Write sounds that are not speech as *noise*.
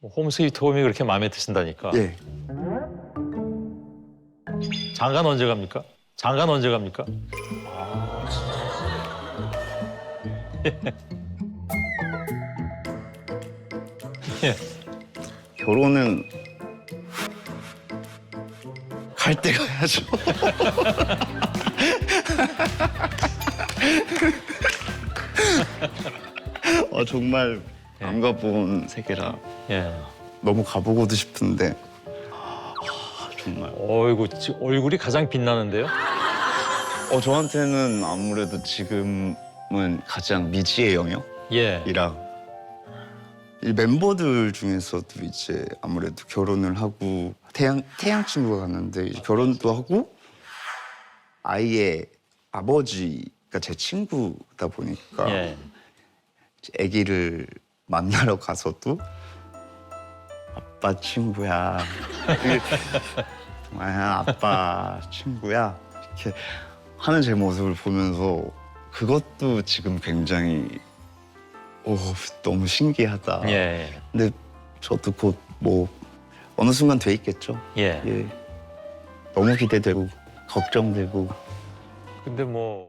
뭐홈 스위트 홈이 그렇게 마음에 드신다니까. 예. 장관 언제 갑니까? 장관 언제 갑니까? *laughs* 예. 결혼은 갈 때 가야죠. *laughs* 어, 정말 안 가본 세계라 예. 너무 가보고도 싶은데 아, 정말 어이구 지- 얼굴이 가장 빛나는데요. 어 저한테는 아무래도 지금은 가장 미지의 예. 영역이라 이 멤버들 중에서도 이제 아무래도 결혼을 하고 태양 태양 친구가 갔는데 이제 결혼도 하고 아이의 아버지가 제 친구다 보니까 예. 이제 아기를 만나러 가서도 아빠 친구야. 아, 아빠 친구야. 이렇게 하는 제 모습을 보면서 그것도 지금 굉장히 오, 너무 신기하다. 예. 근데 저도 곧 뭐 어느 순간 돼 있겠죠. 예. 예. 너무 기대되고 걱정되고 근데 뭐